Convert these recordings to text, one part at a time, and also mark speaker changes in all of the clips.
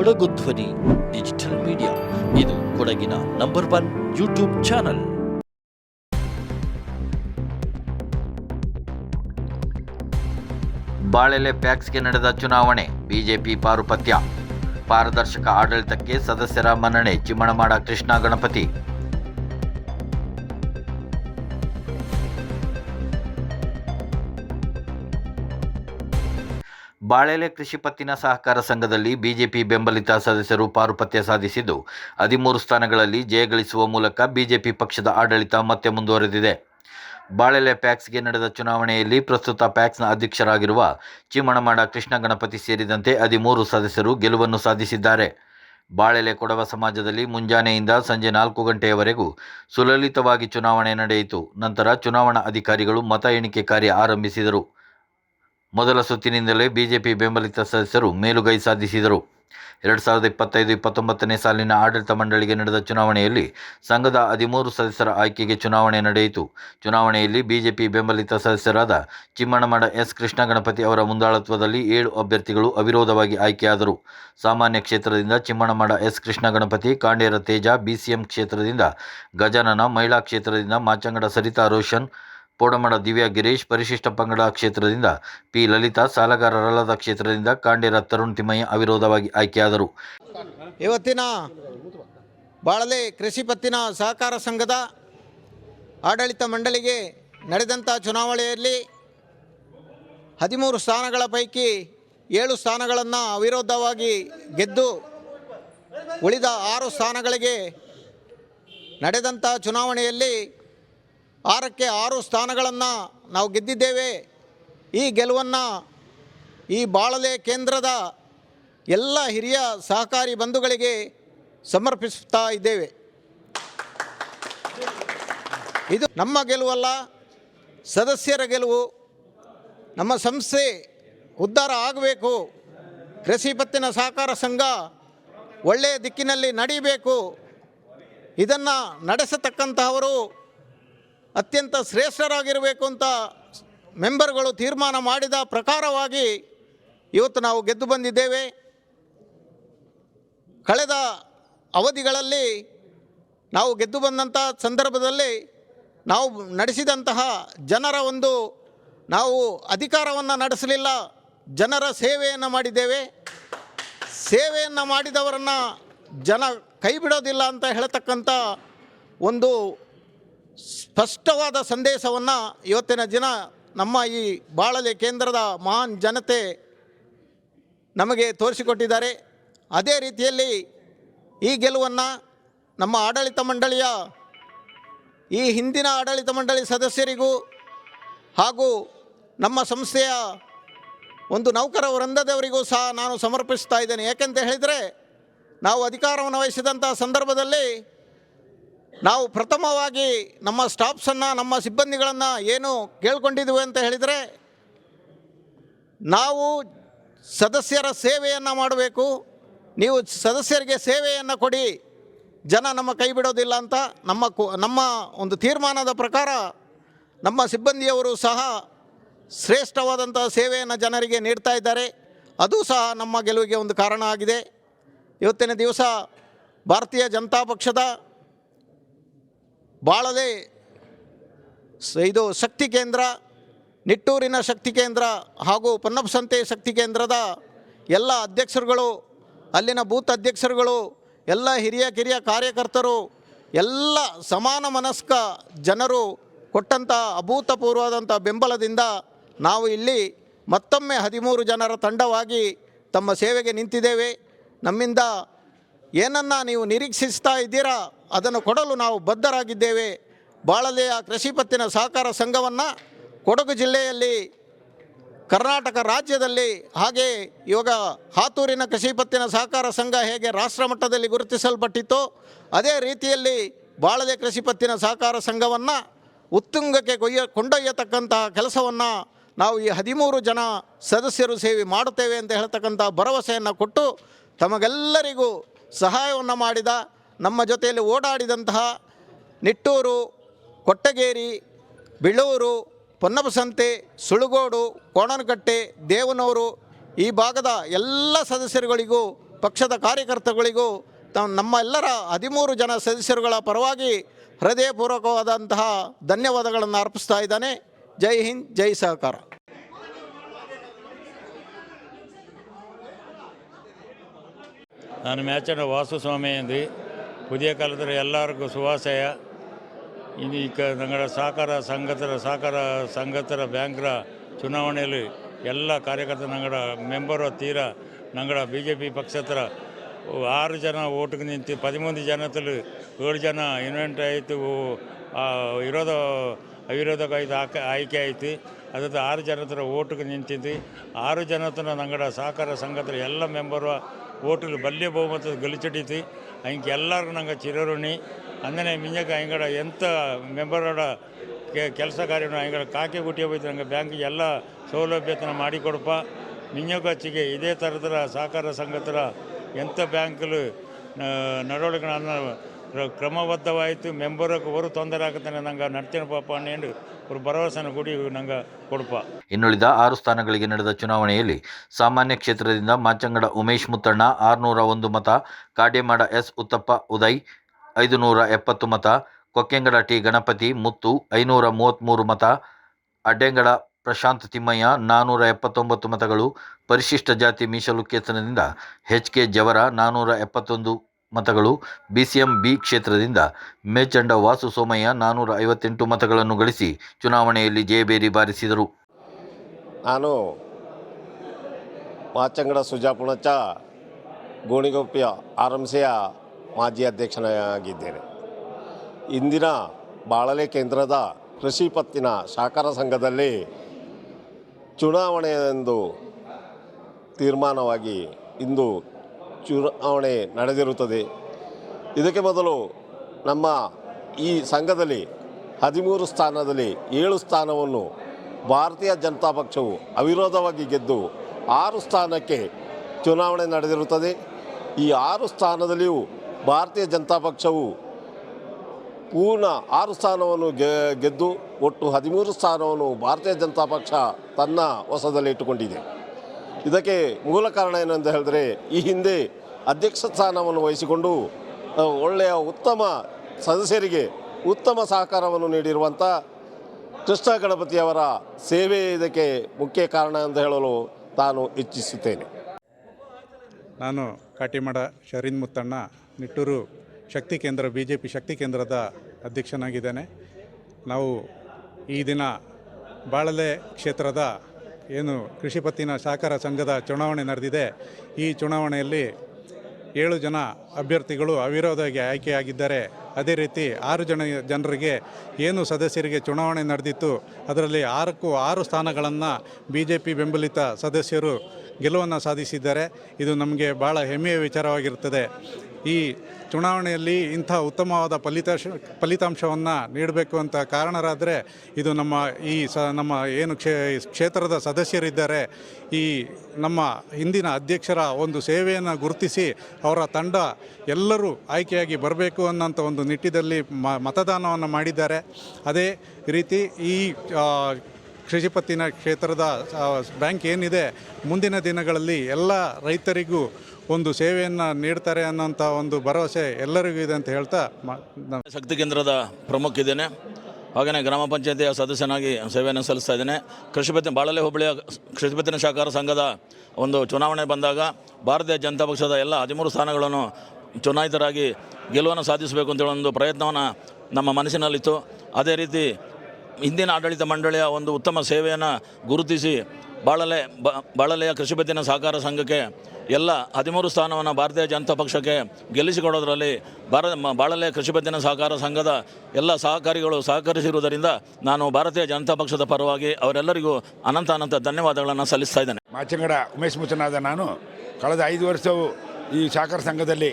Speaker 1: ಕೊಡಗು ಧ್ವನಿ, digital media. ಇದು ಕೊಡಗಿನ ನಂಬರ್ ಒನ್ ಯೂಟ್ಯೂಬ್ ಚಾನಲ್.
Speaker 2: ಬಾಳೆಲೆ ಪ್ಯಾಕ್ಸ್ಗೆ ನಡೆದ ಚುನಾವಣೆ, ಬಿಜೆಪಿ ಪಾರುಪತ್ಯ. ಪಾರದರ್ಶಕ ಆಡಳಿತಕ್ಕೆ ಸದಸ್ಯರ ಮನ್ನಣೆ, ಚಿಮ್ಮಣಮಾಡ ಕೃಷ್ಣ ಗಣಪತಿ. ಬಾಳೆಲೆ ಕೃಷಿ ಪತ್ತಿನ ಸಹಕಾರ ಸಂಘದಲ್ಲಿ ಬಿಜೆಪಿ ಬೆಂಬಲಿತ ಸದಸ್ಯರು ಪಾರುಪತ್ಯ ಸಾಧಿಸಿದ್ದು, ಹದಿಮೂರು ಸ್ಥಾನಗಳಲ್ಲಿ ಜಯಗಳಿಸುವ ಮೂಲಕ ಬಿಜೆಪಿ ಪಕ್ಷದ ಆಡಳಿತ ಮತ್ತೆ ಮುಂದುವರೆದಿದೆ. ಬಾಳೆಲೆ ಪ್ಯಾಕ್ಸ್ಗೆ ನಡೆದ ಚುನಾವಣೆಯಲ್ಲಿ ಪ್ರಸ್ತುತ ಪ್ಯಾಕ್ಸ್ನ ಅಧ್ಯಕ್ಷರಾಗಿರುವ ಚಿಮಣಮಾಡ ಕೃಷ್ಣ ಗಣಪತಿ ಸೇರಿದಂತೆ ಹದಿಮೂರು ಸದಸ್ಯರು ಗೆಲುವನ್ನು ಸಾಧಿಸಿದ್ದಾರೆ. ಬಾಳೆಲೆ ಕೊಡವ ಸಮಾಜದಲ್ಲಿ ಮುಂಜಾನೆಯಿಂದ ಸಂಜೆ ನಾಲ್ಕು ಗಂಟೆಯವರೆಗೂ ಸುಲಲಿತವಾಗಿ ಚುನಾವಣೆ ನಡೆಯಿತು. ನಂತರ ಚುನಾವಣಾ ಅಧಿಕಾರಿಗಳು ಮತ ಎಣಿಕೆ ಕಾರ್ಯ ಆರಂಭಿಸಿದರು. ಮೊದಲ ಸುತ್ತಿನಿಂದಲೇ ಬಿಜೆಪಿ ಬೆಂಬಲಿತ ಸದಸ್ಯರು ಮೇಲುಗೈ ಸಾಧಿಸಿದರು. ಎರಡು ಸಾವಿರದ ಇಪ್ಪತ್ತೈದು ಇಪ್ಪತ್ತೊಂಬತ್ತನೇ ಸಾಲಿನ ಆಡಳಿತ ಮಂಡಳಿಗೆ ನಡೆದ ಚುನಾವಣೆಯಲ್ಲಿ ಸಂಘದ ಹದಿಮೂರು ಸದಸ್ಯರ ಆಯ್ಕೆಗೆ ಚುನಾವಣೆ ನಡೆಯಿತು. ಚುನಾವಣೆಯಲ್ಲಿ ಬಿಜೆಪಿ ಬೆಂಬಲಿತ ಸದಸ್ಯರಾದ ಚಿಮ್ಮಣ್ಣಮಡ ಎಸ್ ಕೃಷ್ಣ ಗಣಪತಿ ಅವರ ಮುಂದಾಳತ್ವದಲ್ಲಿ ಏಳು ಅಭ್ಯರ್ಥಿಗಳು ಅವಿರೋಧವಾಗಿ ಆಯ್ಕೆಯಾದರು. ಸಾಮಾನ್ಯ ಕ್ಷೇತ್ರದಿಂದ ಚಿಮ್ಮಣ್ಣಮಡ ಎಸ್ ಕೃಷ್ಣ ಗಣಪತಿ ಕಾಂಡೇರ ತೇಜ, ಬಿಸಿಎಂ ಕ್ಷೇತ್ರದಿಂದ ಗಜಾನನ, ಮಹಿಳಾ ಕ್ಷೇತ್ರದಿಂದ ಮಾಚಂಗಡ ಸರಿತಾ ರೋಷನ್ ಪೋಡಮಡ ದಿವ್ಯಾ ಗಿರೀಶ್ ಪರಿಶಿಷ್ಟ ಪಂಗಡ ಕ್ಷೇತ್ರದಿಂದ ಪಿ. ಲಲಿತಾ ಸಾಲಗಾರರಲ್ಲದ ಕ್ಷೇತ್ರದಿಂದ ಕಾಂಡೇರ ತರುಣ್ ತಿಮ್ಮಯ್ಯ ಅವಿರೋಧವಾಗಿ ಆಯ್ಕೆಯಾದರು.
Speaker 3: ಇವತ್ತಿನ ಬಾಳಲೆ ಕೃಷಿ ಪತ್ತಿನ ಸಹಕಾರ ಸಂಘದ ಆಡಳಿತ ಮಂಡಳಿಗೆ ನಡೆದಂಥ ಚುನಾವಣೆಯಲ್ಲಿ ಹದಿಮೂರು ಸ್ಥಾನಗಳ ಪೈಕಿ ಏಳು ಸ್ಥಾನಗಳನ್ನು ಅವಿರೋಧವಾಗಿ ಗೆದ್ದು ಉಳಿದ ಆರು ಸ್ಥಾನಗಳಿಗೆ ನಡೆದಂಥ ಚುನಾವಣೆಯಲ್ಲಿ ಆರಕ್ಕೆ ಆರು ಸ್ಥಾನಗಳನ್ನು ನಾವು ಗೆದ್ದಿದ್ದೇವೆ. ಈ ಗೆಲುವನ್ನು ಈ ಬಾಳಲೆ ಕೇಂದ್ರದ ಎಲ್ಲ ಹಿರಿಯ ಸಹಕಾರಿ ಬಂಧುಗಳಿಗೆ ಸಮರ್ಪಿಸುತ್ತಾ ಇದ್ದೇವೆ. ಇದು ನಮ್ಮ ಗೆಲುವಲ್ಲ, ಸದಸ್ಯರ ಗೆಲುವು. ನಮ್ಮ ಸಂಸ್ಥೆ ಉದ್ಧಾರ ಆಗಬೇಕು. ಕೃಷಿ ಪತ್ತಿನ ಸಹಕಾರ ಸಂಘ ಒಳ್ಳೆಯ ದಿಕ್ಕಿನಲ್ಲಿ ನಡೀಬೇಕು. ಇದನ್ನು ನಡೆಸತಕ್ಕಂತಹವರು ಅತ್ಯಂತ ಶ್ರೇಷ್ಠರಾಗಿರಬೇಕು ಅಂತ ಮೆಂಬರ್ಗಳು ತೀರ್ಮಾನ ಮಾಡಿದ ಪ್ರಕಾರವಾಗಿ ಇವತ್ತು ನಾವು ಗೆದ್ದು ಬಂದಿದ್ದೇವೆ. ಕಳೆದ ಅವಧಿಗಳಲ್ಲಿ ನಾವು ಗೆದ್ದು ಬಂದಂಥ ಸಂದರ್ಭದಲ್ಲಿ ನಾವು ನಡೆಸಿದಂತಹ ಜನರ ಒಂದು ನಾವು ಅಧಿಕಾರವನ್ನು ನಡೆಸಲಿಲ್ಲ. ಜನರ ಸೇವೆಯನ್ನು ಮಾಡಿದ್ದೇವೆ. ಸೇವೆಯನ್ನು ಮಾಡಿದವರನ್ನು ಜನ ಕೈ ಬಿಡೋದಿಲ್ಲ ಅಂತ ಹೇಳ್ತಕ್ಕಂಥ ಒಂದು ಸ್ಪಷ್ಟವಾದ ಸಂದೇಶವನ್ನು ಇವತ್ತಿನ ದಿನ ನಮ್ಮ ಈ ಬಾಳಲೆ ಕೇಂದ್ರದ ಮಹಾನ್ ಜನತೆ ನಮಗೆ ತೋರಿಸಿಕೊಟ್ಟಿದ್ದಾರೆ. ಅದೇ ರೀತಿಯಲ್ಲಿ ಈ ಗೆಲುವನ್ನು ನಮ್ಮ ಆಡಳಿತ ಮಂಡಳಿಯ ಈ ಹಿಂದಿನ ಆಡಳಿತ ಮಂಡಳಿ ಸದಸ್ಯರಿಗೂ ಹಾಗೂ ನಮ್ಮ ಸಂಸ್ಥೆಯ ಒಂದು ನೌಕರ ವೃಂದದವರಿಗೂ ಸಹ ನಾನು ಸಮರ್ಪಿಸ್ತಾ ಇದ್ದೇನೆ. ಯಾಕೆಂತ ಹೇಳಿದರೆ ನಾವು ಅಧಿಕಾರವನ್ನು ವಹಿಸಿದಂಥ ಸಂದರ್ಭದಲ್ಲಿ ನಾವು ಪ್ರಥಮವಾಗಿ ನಮ್ಮ ಸ್ಟಾಫ್ಸನ್ನು, ನಮ್ಮ ಸಿಬ್ಬಂದಿಗಳನ್ನು ಏನು ಕೇಳ್ಕೊಂಡಿದ್ವಿ ಅಂತ ಹೇಳಿದರೆ, ನಾವು ಸದಸ್ಯರ ಸೇವೆಯನ್ನು ಮಾಡಬೇಕು. ನೀವು ಸದಸ್ಯರಿಗೆ ಸೇವೆಯನ್ನು ಕೊಡಿ, ಜನ ನಮ್ಮ ಕೈ ಬಿಡೋದಿಲ್ಲ ಅಂತ ನಮ್ಮ ಕು, ನಮ್ಮ ಒಂದು ತೀರ್ಮಾನದ ಪ್ರಕಾರ ನಮ್ಮ ಸಿಬ್ಬಂದಿಯವರು ಸಹ ಶ್ರೇಷ್ಠವಾದಂಥ ಸೇವೆಯನ್ನು ಜನರಿಗೆ ನೀಡ್ತಾ ಇದ್ದಾರೆ. ಅದು ಸಹ ನಮ್ಮ ಗೆಲುವಿಗೆ ಒಂದು ಕಾರಣ ಆಗಿದೆ. ಇವತ್ತಿನ ದಿವಸ ಭಾರತೀಯ ಜನತಾ ಪಕ್ಷದ ಬಾಳಲೆ ಸ- ಇದು ಶಕ್ತಿ ಕೇಂದ್ರ, ನಿಟ್ಟೂರಿನ ಶಕ್ತಿ ಕೇಂದ್ರ ಹಾಗೂ ಪೊನ್ನಪ್ಪಸಂತೆ ಶಕ್ತಿ ಕೇಂದ್ರದ ಎಲ್ಲ ಅಧ್ಯಕ್ಷರುಗಳು, ಅಲ್ಲಿನ ಬೂತ್ ಅಧ್ಯಕ್ಷರುಗಳು, ಎಲ್ಲ ಹಿರಿಯ ಕಿರಿಯ ಕಾರ್ಯಕರ್ತರು, ಎಲ್ಲ ಸಮಾನ ಮನಸ್ಕ ಜನರು ಕೊಟ್ಟಂಥ ಅಭೂತಪೂರ್ವದಂಥ ಬೆಂಬಲದಿಂದ ನಾವು ಇಲ್ಲಿ ಮತ್ತೊಮ್ಮೆ ಹದಿಮೂರು ಜನರ ತಂಡವಾಗಿ ತಮ್ಮ ಸೇವೆಗೆ ನಿಂತಿದ್ದೇವೆ. ನಮ್ಮಿಂದ ಏನನ್ನು ನೀವು ನಿರೀಕ್ಷಿಸ್ತಾ ಇದ್ದೀರಾ, ಅದನ್ನು ಕೊಡಲು ನಾವು ಬದ್ಧರಾಗಿದ್ದೇವೆ. ಬಾಳಲೆಯ ಕೃಷಿ ಪತ್ತಿನ ಸಹಕಾರ ಸಂಘವನ್ನು ಕೊಡಗು ಜಿಲ್ಲೆಯಲ್ಲಿ, ಕರ್ನಾಟಕ ರಾಜ್ಯದಲ್ಲಿ, ಹಾಗೆ ಇವಾಗ ಹಾತೂರಿನ ಕೃಷಿ ಪತ್ತಿನ ಸಹಕಾರ ಸಂಘ ಹೇಗೆ ರಾಷ್ಟ್ರ ಮಟ್ಟದಲ್ಲಿ ಗುರುತಿಸಲ್ಪಟ್ಟಿತ್ತು, ಅದೇ ರೀತಿಯಲ್ಲಿ ಬಾಳದೆ ಕೃಷಿ ಪತ್ತಿನ ಸಹಕಾರ ಸಂಘವನ್ನು ಉತ್ತುಂಗಕ್ಕೆ ಕೊಯ್ಯ ಕೊಂಡೊಯ್ಯತಕ್ಕಂತಹ ಕೆಲಸವನ್ನು ನಾವು ಈ ಹದಿಮೂರು ಜನ ಸದಸ್ಯರು ಸೇವೆ ಮಾಡುತ್ತೇವೆ ಅಂತ ಹೇಳ್ತಕ್ಕಂಥ ಭರವಸೆಯನ್ನು ಕೊಟ್ಟು ತಮಗೆಲ್ಲರಿಗೂ ಸಹಾಯವನ್ನು ಮಾಡಿದ, ನಮ್ಮ ಜೊತೆಯಲ್ಲಿ ಓಡಾಡಿದಂತಹ ನಿಟ್ಟೂರು, ಕೊಟ್ಟಗೇರಿ, ಬಿಳೂರು ಪೊನ್ನಪಸಂತೆ ಸುಳುಗೋಡು, ಕೋಣನಕಟ್ಟೆ, ದೇವನೂರು ಈ ಭಾಗದ ಎಲ್ಲ ಸದಸ್ಯರುಗಳಿಗೂ, ಪಕ್ಷದ ಕಾರ್ಯಕರ್ತಗಳಿಗೂ ತ- ನಮ್ಮೆಲ್ಲರ ಹದಿಮೂರು ಜನ ಸದಸ್ಯರುಗಳ ಪರವಾಗಿ ಹೃದಯಪೂರ್ವಕವಾದಂತಹ ಧನ್ಯವಾದಗಳನ್ನು ಅರ್ಪಿಸ್ತಾ ಇದ್ದಾನೆ. ಜೈ ಹಿಂದ್, ಜೈ ಸಹಕಾರ.
Speaker 4: ನಾನು ಮ್ಯಾಚನ ವಾಸುಸ್ವಾಮಿ ಎಂದು ಪುದಿಯ ಕಾಲದಲ್ಲಿ ಎಲ್ಲರಿಗೂ ಶುಭಾಶಯ ಇನ್ನು ಈ ಕ ನಂಗಡ ಸಹಕಾರ ಸಂಘತರ ಸಹಕಾರ ಸಂಘತರ ಬ್ಯಾಂಕ್ರ ಚುನಾವಣೆಯಲ್ಲಿ ಎಲ್ಲ ಕಾರ್ಯಕರ್ತರು ನಂಗಡ ಮೆಂಬರು ತೀರ ನಂಗಡ ಬಿ ಜೆ ಪಿ ಪಕ್ಷತ್ರ ಆರು ಜನ ಓಟಿಗೆ ನಿಂತು ಪದಿಮೂರು ಜನದಲ್ಲಿ ಏಳು ಜನ ಇನ್ವೆಂಟ್ ಆಯಿತು ವಿರೋಧ ಅವಿರೋಧಕ್ಕೆ ಆಯ್ತು, ಆಕ- ಆಯ್ಕೆ ಆಯಿತು. ಅದಕ್ಕೆ ಆರು ಜನ ಹತ್ರ ಓಟಿಗೆ ನಿಂತಿದ್ದು ಆರು ಜನ ಹತ್ರ ನಂಗಡ ಸಹಕಾರ ಸಂಘದ ಎಲ್ಲ ಮೆಂಬರು ಓಟಲ್ಲಿ ಬಲ್ಯ ಬಹುಮತ ಗೆಲಿಚಡಿತು ಹಂಗೆ ಎಲ್ಲರಿಗೂ ನಂಗೆ ಚಿರಋಣಿ, ಅಂದನೆ ಮಿಂಜಕ ಅಂಗಡ ಎಂಥ ಮೆಂಬರೋಡ ಕೆಲಸ ಕಾರ್ಯನ ಹಿಂಗಡ ಕಾಕೆ ಗುಟ್ಟಿಯ ಹೋಯ್ತು ನಂಗೆ ಬ್ಯಾಂಕಿಗೆ ಎಲ್ಲ ಸೌಲಭ್ಯತನ ಮಾಡಿಕೊಡಪ್ಪ ಮಿಂಜಕಚ್ಚಿಗೆ ಇದೇ ಥರದ ಸಹಕಾರ ಸಂಘತರ ಎಂಥ ಬ್ಯಾಂಕಲು ನಡವಳಿಕೆ ನನ್ನ ಕ್ರ- ಕ್ರಮಬದ್ಧವಾಯಿತು ಮೆಂಬರಕ್ಕೆ ಅವರು ತೊಂದರೆ ಆಗುತ್ತಾನೆ ನಂಗೆ ನಡ್ತೇನೆ ಪಾಪ ಅನ್ನೇಂಡು
Speaker 2: ಇನ್ನುಳಿದ ಆರು ಸ್ಥಾನಗಳಿಗೆ ನಡೆದ ಚುನಾವಣೆಯಲ್ಲಿ ಸಾಮಾನ್ಯ ಕ್ಷೇತ್ರದಿಂದ ಮಾಚಂಗಡ ಉಮೇಶ್ ಮುತ್ತಣ್ಣ, ಆರುನೂರ ಒಂದು ಮತ, ಕಾಡೇಮಾಡ ಎಸ್ ಉತ್ತಪ್ಪ ಉದಯ್, ಐದುನೂರ ಎಪ್ಪತ್ತು ಮತ, ಕೊಕ್ಕೆಂಗಡ ಟಿ ಗಣಪತಿ, ಮುತ್ತು ಐನೂರ ಮೂವತ್ತ್ಮೂರು ಮತ, ಅಡ್ಡೆಂಗಡ ಪ್ರಶಾಂತ್ ತಿಮ್ಮಯ್ಯ ನಾನ್ನೂರ ಎಪ್ಪತ್ತೊಂಬತ್ತು ಮತಗಳು, ಪರಿಶಿಷ್ಟ ಜಾತಿ ಮೀಸಲು ಕೇತನದಿಂದ ಎಚ್ ಕೆ ಜವರ ನಾನ್ನೂರ ಎಪ್ಪತ್ತೊಂದು ಮತಗಳು ಬಿಸಿಎಂ ಬಿ ಕ್ಷೇತ್ರದಿಂದ ಮೇಚಂಡ ವಾಸು ಸೋಮಯ್ಯ ನಾನ್ನೂರ ಐವತ್ತೆಂಟು ಮತಗಳನ್ನು ಗಳಿಸಿ ಚುನಾವಣೆಯಲ್ಲಿ ಜಯಬೇರಿ ಬಾರಿಸಿದರು.
Speaker 5: ನಾನು ಮಾಚಂಗಡ ಸುಜಾಪುಣಚ ಗೋಣಿಗೋಪಿಯ ಆರಂಸೆಯ ಮಾಜಿ ಅಧ್ಯಕ್ಷನಾಗಿದ್ದೇನೆ. ಇಂದಿನ ಬಾಳಲೆ ಕೇಂದ್ರದ ಕೃಷಿ ಪತ್ತಿನ ಸಹಕಾರ ಸಂಘದಲ್ಲಿ ಚುನಾವಣೆಯೆಂದು ತೀರ್ಮಾನವಾಗಿ ಇಂದು ಚುನಾವಣೆ ನಡೆದಿರುತ್ತದೆ. ಇದಕ್ಕೆ ಮೊದಲು ನಮ್ಮ ಈ ಸಂಘದಲ್ಲಿ ಹದಿಮೂರು ಸ್ಥಾನದಲ್ಲಿ ಏಳು ಸ್ಥಾನವನ್ನು ಭಾರತೀಯ ಜನತಾ ಪಕ್ಷವು ಅವಿರೋಧವಾಗಿ ಗೆದ್ದು ಆರು ಸ್ಥಾನಕ್ಕೆ ಚುನಾವಣೆ ನಡೆದಿರುತ್ತದೆ. ಈ ಆರು ಸ್ಥಾನದಲ್ಲಿಯೂ ಭಾರತೀಯ ಜನತಾ ಪಕ್ಷವು ಪೂರ್ಣ ಆರು ಸ್ಥಾನವನ್ನು ಗೆದ್ದು ಒಟ್ಟು ಹದಿಮೂರು ಸ್ಥಾನವನ್ನು ಭಾರತೀಯ ಜನತಾ ಪಕ್ಷ ತನ್ನ ವಶದಲ್ಲಿ ಇಟ್ಟುಕೊಂಡಿದೆ ಇದಕ್ಕೆ ಮೂಲ ಕಾರಣ ಏನು ಅಂತ ಹೇಳಿದ್ರೆ, ಈ ಹಿಂದೆ ಅಧ್ಯಕ್ಷ ಸ್ಥಾನವನ್ನು ವಹಿಸಿಕೊಂಡು ಒಳ್ಳೆಯ ಉತ್ತಮ ಸದಸ್ಯರಿಗೆ ಉತ್ತಮ ಸಹಕಾರವನ್ನು ನೀಡಿರುವಂಥ ಕೃಷ್ಣ ಗಣಪತಿಯವರ ಸೇವೆ ಇದಕ್ಕೆ ಮುಖ್ಯ ಕಾರಣ ಅಂತ ಹೇಳಲು ತಾನು ಇಚ್ಛಿಸುತ್ತೇನೆ.
Speaker 6: ನಾನು ಕಾಟಿಮಡ ಶರೀನ್ ಮುತ್ತಣ್ಣ, ನಿಟ್ಟೂರು ಶಕ್ತಿ ಕೇಂದ್ರ ಬಿ ಜೆ ಪಿ ಶಕ್ತಿ ಕೇಂದ್ರದ ಅಧ್ಯಕ್ಷನಾಗಿದ್ದೇನೆ. ನಾವು ಈ ದಿನ ಬಾಳಲೆ ಕ್ಷೇತ್ರದ ಏನು ಕೃಷಿ ಪತ್ತಿನ ಸಹಕಾರ ಸಂಘದ ಚುನಾವಣೆ ನಡೆದಿದೆ. ಈ ಚುನಾವಣೆಯಲ್ಲಿ ಏಳು ಜನ ಅಭ್ಯರ್ಥಿಗಳು ಅವಿರೋಧವಾಗಿ ಆಯ್ಕೆಯಾಗಿದ್ದಾರೆ. ಅದೇ ರೀತಿ ಆರು ಜನ ಜನರಿಗೆ ಏನು ಸದಸ್ಯರಿಗೆ ಚುನಾವಣೆ ನಡೆದಿತ್ತು, ಅದರಲ್ಲಿ ಆರಕ್ಕೂ ಆರು ಸ್ಥಾನಗಳನ್ನು ಬಿ ಜೆ ಪಿ ಬೆಂಬಲಿತ ಸದಸ್ಯರು ಗೆಲುವನ್ನು ಸಾಧಿಸಿದ್ದಾರೆ. ಇದು ನಮಗೆ ಭಾಳ ಹೆಮ್ಮೆಯ ವಿಚಾರವಾಗಿರುತ್ತದೆ. ಈ ಚುನಾವಣೆಯಲ್ಲಿ ಇಂಥ ಉತ್ತಮವಾದ ಫಲಿತಾಂಶ, ಫಲಿತಾಂಶವನ್ನು ನೀಡಬೇಕು ಅಂತ ಕಾರಣರಾದರೆ ಇದು ನಮ್ಮ ಈ ಸ, ನಮ್ಮ ಏನು ಕ್ಷೇ, ಕ್ಷೇತ್ರದ ಸದಸ್ಯರಿದ್ದಾರೆ. ಈ ನಮ್ಮ ಹಿಂದಿನ ಅಧ್ಯಕ್ಷರ ಒಂದು ಸೇವೆಯನ್ನು ಗುರುತಿಸಿ ಅವರ ತಂಡ ಎಲ್ಲರೂ ಆಯ್ಕೆಯಾಗಿ ಬರಬೇಕು ಅನ್ನೋಂಥ ಒಂದು ನಿಟ್ಟಿನಲ್ಲಿ ಮತದಾನವನ್ನು ಮಾಡಿದ್ದಾರೆ. ಅದೇ ರೀತಿ ಈ ಆ, ಕೃಷಿ ಪತ್ತಿನ ಕ್ಷೇತ್ರದ ಬ್ಯಾಂಕ್ ಏನಿದೆ ಮುಂದಿನ ದಿನಗಳಲ್ಲಿ ಎಲ್ಲ ರೈತರಿಗೂ ಒಂದು ಸೇವೆಯನ್ನು ನೀಡ್ತಾರೆ ಅನ್ನೋಂಥ ಒಂದು ಭರವಸೆ ಎಲ್ಲರಿಗೂ ಇದೆ ಅಂತ ಹೇಳ್ತಾ
Speaker 7: ಶಕ್ತಿ ಕೇಂದ್ರದ ಪ್ರಮುಖ ಇದ್ದೇನೆ ಹಾಗೆಯೇ ಗ್ರಾಮ ಪಂಚಾಯತಿಯ ಸದಸ್ಯನಾಗಿ ಸೇವೆಯನ್ನು ಸಲ್ಲಿಸ್ತಾ ಇದ್ದೇನೆ. ಪತ್ತಿನ ಬಾಳಲೆ ಹೋಬಳಿಯ ಕೃಷಿಪತ್ತಿನ ಸಹಕಾರ ಸಂಘದ ಒಂದು ಚುನಾವಣೆ ಬಂದಾಗ ಭಾರತೀಯ ಜನತಾ ಪಕ್ಷದ ಎಲ್ಲ ಹದಿಮೂರು ಸ್ಥಾನಗಳನ್ನು ಚುನಾಯಿತರಾಗಿ ಗೆಲುವನ್ನು ಸಾಧಿಸಬೇಕು ಅಂತೇಳಿ ಒಂದು ಪ್ರಯತ್ನವನ್ನು ನಮ್ಮ ಮನಸ್ಸಿನಲ್ಲಿತ್ತು. ಅದೇ ರೀತಿ ಹಿಂದಿನ ಆಡಳಿತ ಮಂಡಳಿಯ ಒಂದು ಉತ್ತಮ ಸೇವೆಯನ್ನು ಗುರುತಿಸಿ ಬಾಳಲೆ ಬಾಳಲೆಯ ಕೃಷಿಪತ್ತಿನ ಸಹಕಾರ ಸಂಘಕ್ಕೆ ಎಲ್ಲ ಹದಿಮೂರು ಸ್ಥಾನವನ್ನು ಭಾರತೀಯ ಜನತಾ ಪಕ್ಷಕ್ಕೆ ಗೆಲ್ಲಿಸಿಕೊಡೋದರಲ್ಲಿ ಭಾರ, ಮ- ಕೃಷಿ ಕೃಷಿಪತ್ತಿನ ಸಹಕಾರ ಸಂಘದ ಎಲ್ಲ ಸಹಕಾರಿಗಳು ಸಹಕರಿಸಿರುವುದರಿಂದ ನಾನು ಭಾರತೀಯ ಜನತಾ ಪಕ್ಷದ ಪರವಾಗಿ ಅವರೆಲ್ಲರಿಗೂ ಅನಂತ ಅನಂತ ಧನ್ಯವಾದಗಳನ್ನು ಸಲ್ಲಿಸ್ತಾ ಇದ್ದೇನೆ.
Speaker 8: ಮಾಚಂಗಡ ಉಮೇಶ್ ಮುಚ್ಚನಾದ ನಾನು ಕಳೆದ ಐದು ವರ್ಷವು ಈ ಸಹಕಾರ ಸಂಘದಲ್ಲಿ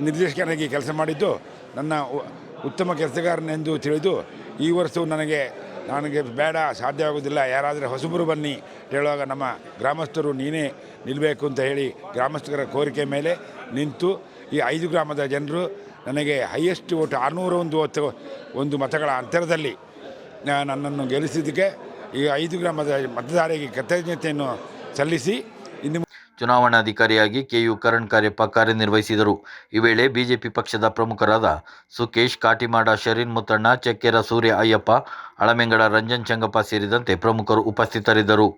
Speaker 8: ನಿರ್ದೇಶಕನಾಗಿ ಕೆಲಸ ಮಾಡಿದ್ದು, ನನ್ನ ಉತ್ತಮ ಕೆಲಸಗಾರನೆಂದು ತಿಳಿದು ಈ ವರ್ಷವು ನನಗೆ ನನಗೆ ಬೇಡ ಸಾಧ್ಯವಾಗುವುದಿಲ್ಲ ಯಾರಾದರೂ ಹೊಸಬರು ಬನ್ನಿ ಹೇಳುವಾಗ ನಮ್ಮ ಗ್ರಾಮಸ್ಥರು ನೀನೇ ನಿಲ್ಲಬೇಕು ಅಂತ ಹೇಳಿ ಗ್ರಾಮಸ್ಥರ ಕೋರಿಕೆ ಮೇಲೆ ನಿಂತು ಈ ಐದು ಗ್ರಾಮದ ಜನರು ನನಗೆ ಹೈಯೆಸ್ಟ್ ಓಟ್ ಆರುನೂರ ಒಂದು ಒತ್ತು ಒಂದು ಮತಗಳ ಅಂತರದಲ್ಲಿ ನನ್ನನ್ನು ಗೆಲ್ಲಿಸಿದ್ದಕ್ಕೆ ಈ ಐದು ಗ್ರಾಮದ ಮತದಾರರಿಗೆ ಕೃತಜ್ಞತೆಯನ್ನು ಸಲ್ಲಿಸಿ
Speaker 2: ಚುನಾವಣಾಧಿಕಾರಿಯಾಗಿ ಕೆಯು ಕರಣ್ ಕಾರ್ಯಪ್ಪ ಕಾರ್ಯನಿರ್ವಹಿಸಿದರು. ಈ ವೇಳೆ ಬಿಜೆಪಿ ಪಕ್ಷದ ಪ್ರಮುಖರಾದ ಸುಕೇಶ್, ಕಾಟಿಮಾಡ, ಶರೀನ್ ಮುತ್ತಣ್ಣ, ಚಕ್ಕೆರ ಸೂರ್ಯ ಅಯ್ಯಪ್ಪ, ಅಳಮೆಂಗಡ ರಂಜನ್ ಚಂಗಪ್ಪ ಸೇರಿದಂತೆ ಪ್ರಮುಖರು ಉಪಸ್ಥಿತರಿದ್ದರು.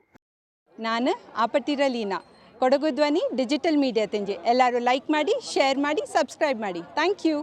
Speaker 9: ನಾನು ಆಪಟ್ಟಿರ ಲೀನಾ ಕೊಡಗು ಧ್ವನಿ ಡಿಜಿಟಲ್ ಮೀಡಿಯಾ ತೆಂಜೆ. ಎಲ್ಲರೂ ಲೈಕ್ ಮಾಡಿ ಶೇರ್ ಮಾಡಿ ಸಬ್ಸ್ಕ್ರೈಬ್ ಮಾಡಿ. Thank you